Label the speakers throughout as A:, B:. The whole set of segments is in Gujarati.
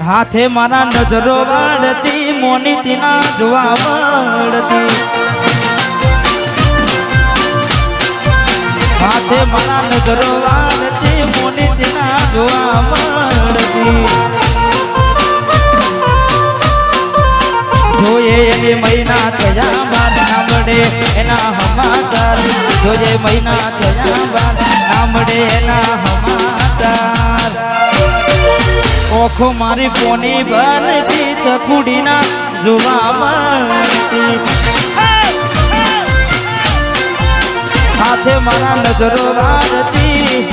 A: હાથે મારા નજરો વાળતી, મોની તીના જોવા મળતી હાથે મારા નજરો વાળતી, મોની તીના જોવા મળતી જોઈએ એવી મહિના થયા બાદ ના એના હમાચાર જોઈએ મહિના થયા બાદ ના મળે એના ઓખો મારી કોની બનતી ચકુડીના જોવામાં? સાથે મારા નજરો વાળતી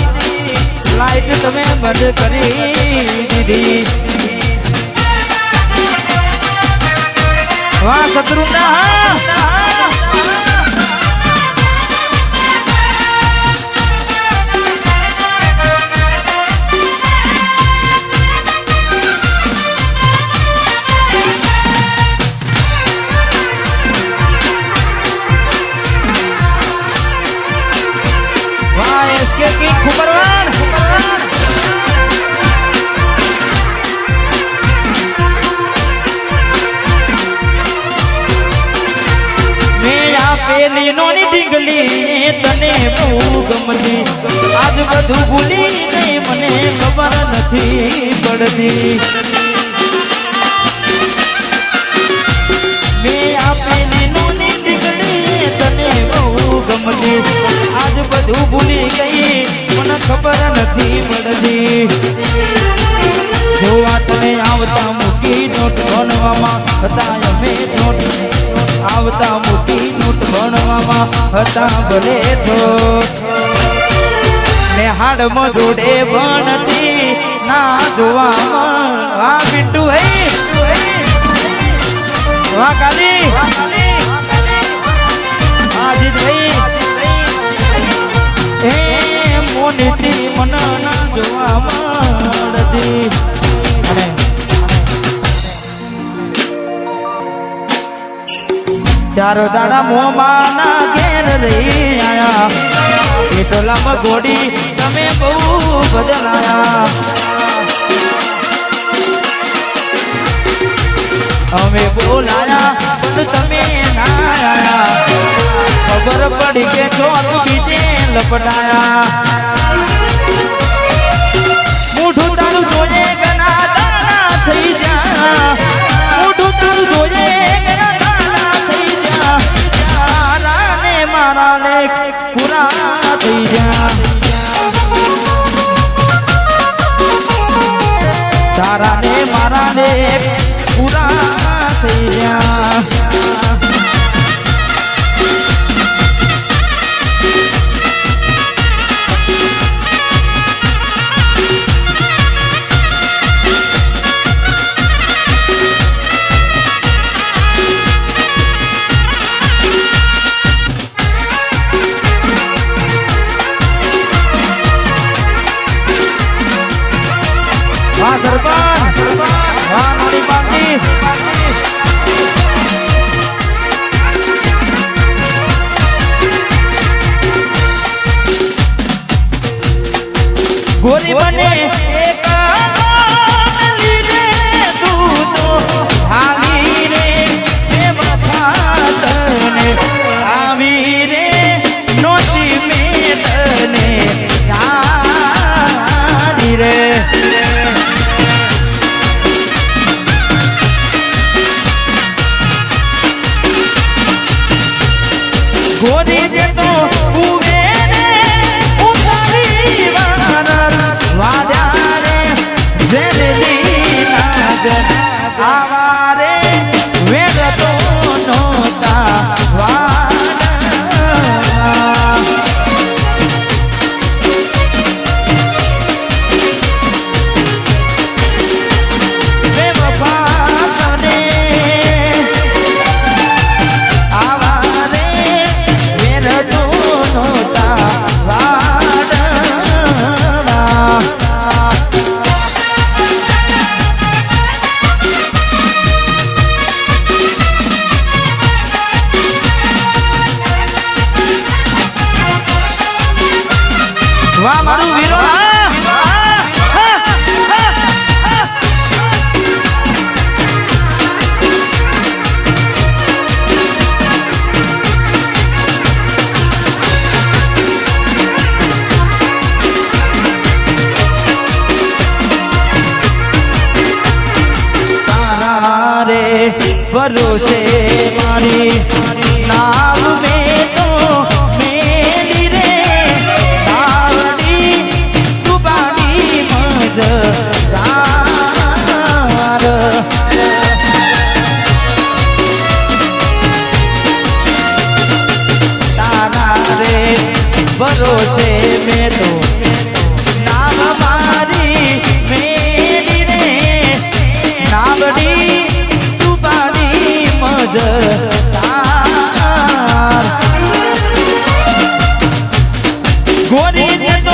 A: લાઈટ તમે બંધ કરી દીધી. વાહ શત્રુના ગમતી. આજ બધું ભૂલી નહીં મને ખબર નથી પડતી. આજ બધું ભૂલી ગઈ, મને ખબર નથી પડતી. જોવા તને આવતા મૂકી નોટ ભણવામાં હતા અમે નોટ આવતા મૂકી ભણવામાં હતા ભલે તો. ને હાડમાં જોડે ભણતી ના જોવામાં. આ બિટ્ટુ હે વાહ કાલી. આજીત ભાઈ એ મોનીથી મન ના જોવા મળતી. ચારો દાડા મોમાં ના ઘેર રહી આયા એટલામાં ઘોડી તમે બહુ બદલાયા અમે બોલાયા પણ તમે ના આયા ખબર પડી કે ચોથ બીજે લપટાયા મારી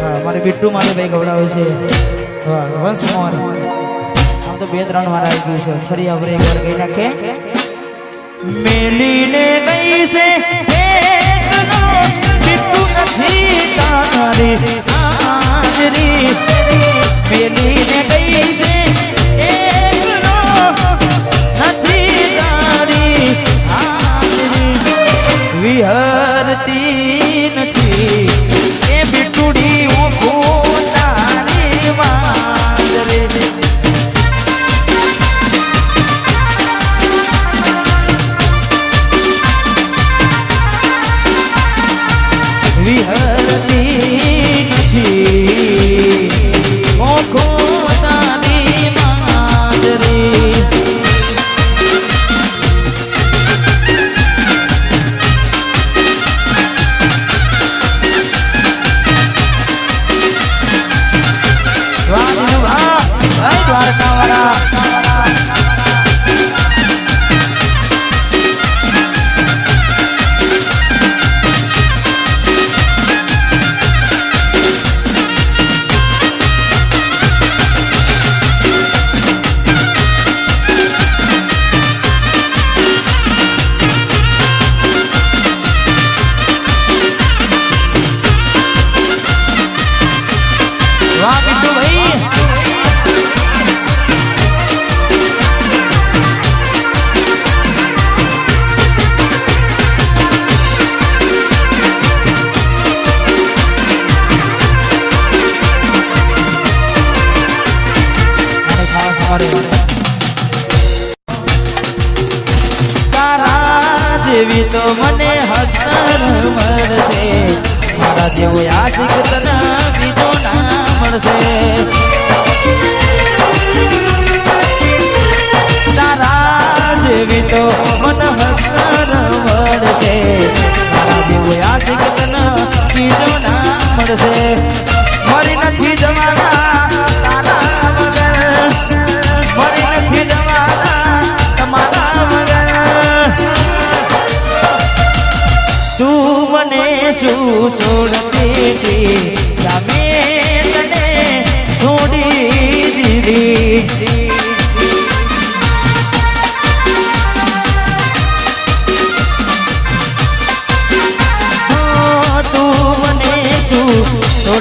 A: મારે બિટ્ટુ મારે ભાઈ ગવડાવે છે. વન્સ મોર આમ તો બે ત્રણ વાર આવી ગયું છે. ફરી આપણે એક વાર ગઈ નાખે. મેલીને ગઈ છે. બિટ્ટુ નથી તારી હાજરી. મેલીને ગઈ છે. નથી તારી હાજરી.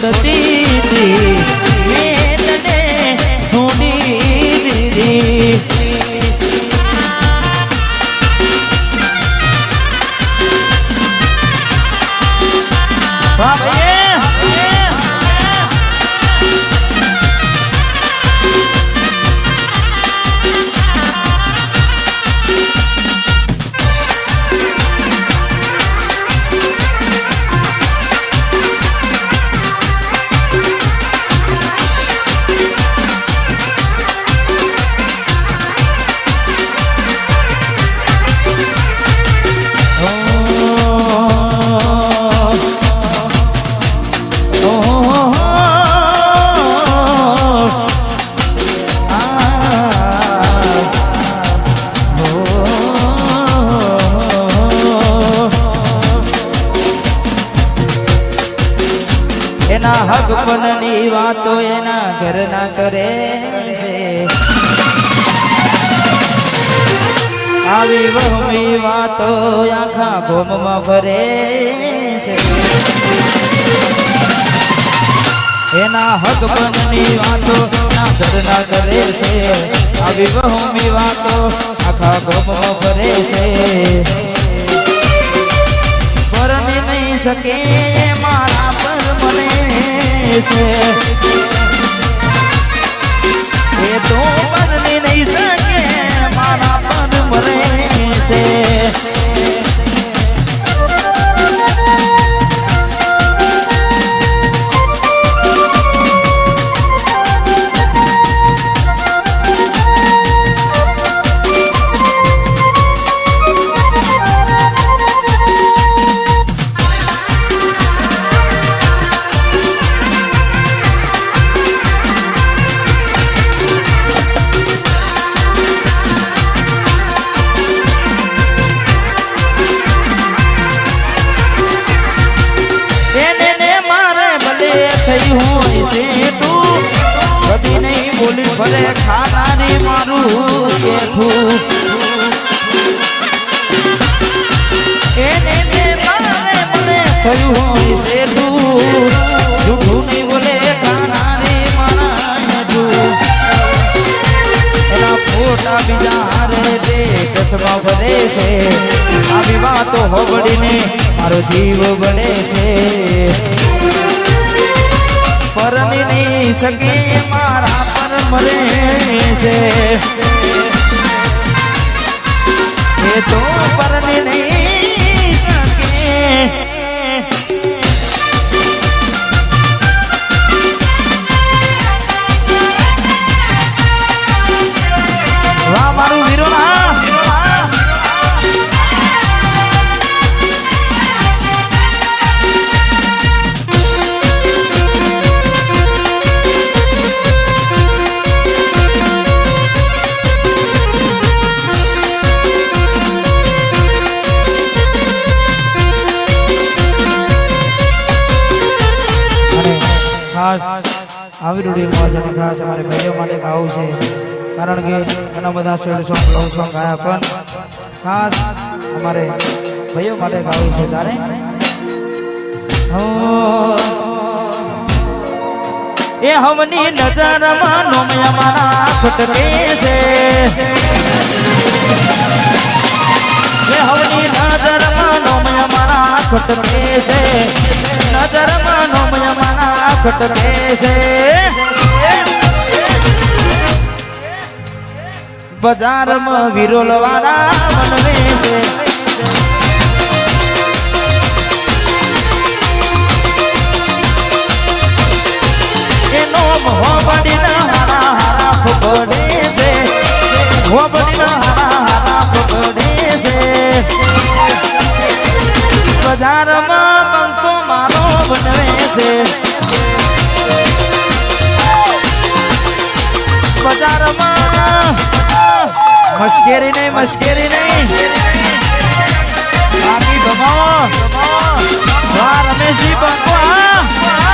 A: por ti. આવી વાતો એના ઘરના કરે છે? આવી વહમી વાતો આખા ગોમમાં ભરે છે. એના હક બનની વાતો ના ઘરના કરે છે. આવી વહમી વાતો આખા ગોમમાં ભરે છે. પરમી નહીં શકે છે. ભરે છે. આવી વાતો હોબડીને મારો જીવ બને છે. પરણી નહીં શકે મારા પર મરે છે. એ તો પરની નહીં આવી મોજ અને ખાસ અમારે ભાઈઓ માટે ગાવું છે. કારણ કે ઘણા બધા શેડ સોંગ લવ સોંગ ગાયા, પણ ખાસ અમારે ભાઈઓ માટે ગાવું છે તારે? એ હમની નજરમાં નોમયા અમારા ખટકે છે. એ હવની નજરમાં નોમયા મારા ખટકે છે નજરમાં નોમયા મારા ખટકે છે. બજારમાં વિરોલ વાળા મનવે છે હારા હારા ફૂકડે છે. મોહબડીના હારા હારા બજારમાં પંખો મારો બનવે છે. બજારમાં મશ્કેરી નહીં મશ્કેરી નહીં. બાકી ગમાવો રમેશજી હા, હા,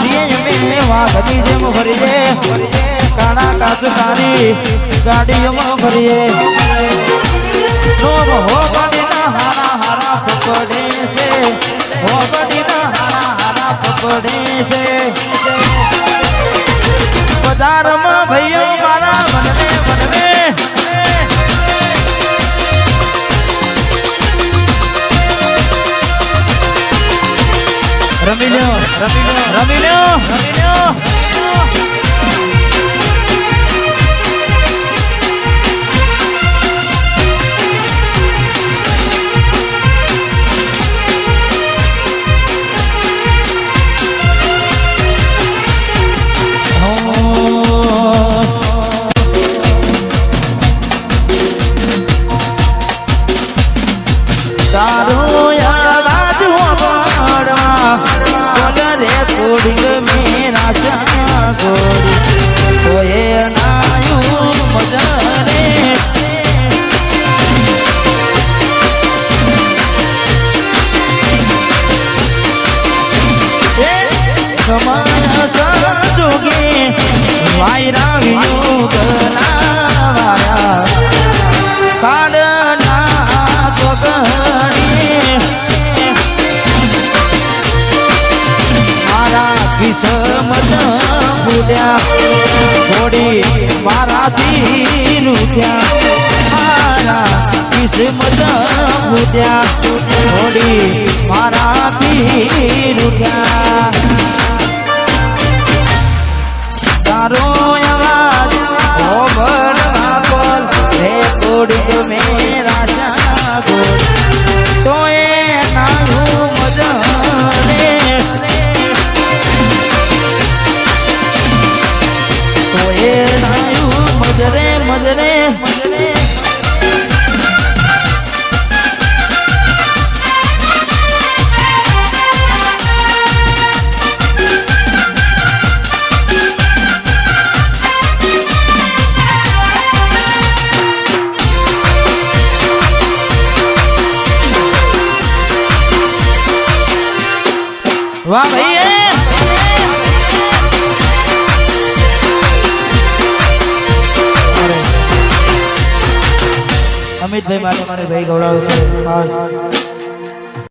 A: છીએ અમે વાઘની જેમ ભરીએ. કાળા કાચ કાઢી ગાડીઓમાં ભરીએ. નોમ હો બડીના હારા હારા પકડે છે. બજારમાં ભાઈઓ મારા મનને રમી લ્યો રમી લ્યો રમી લ્યો રમી લ્યો શ્રીમદન પૂજ્યા છોડી મારાથી રૂઠ્યા અમારે ભાઈ ગવડાવે છે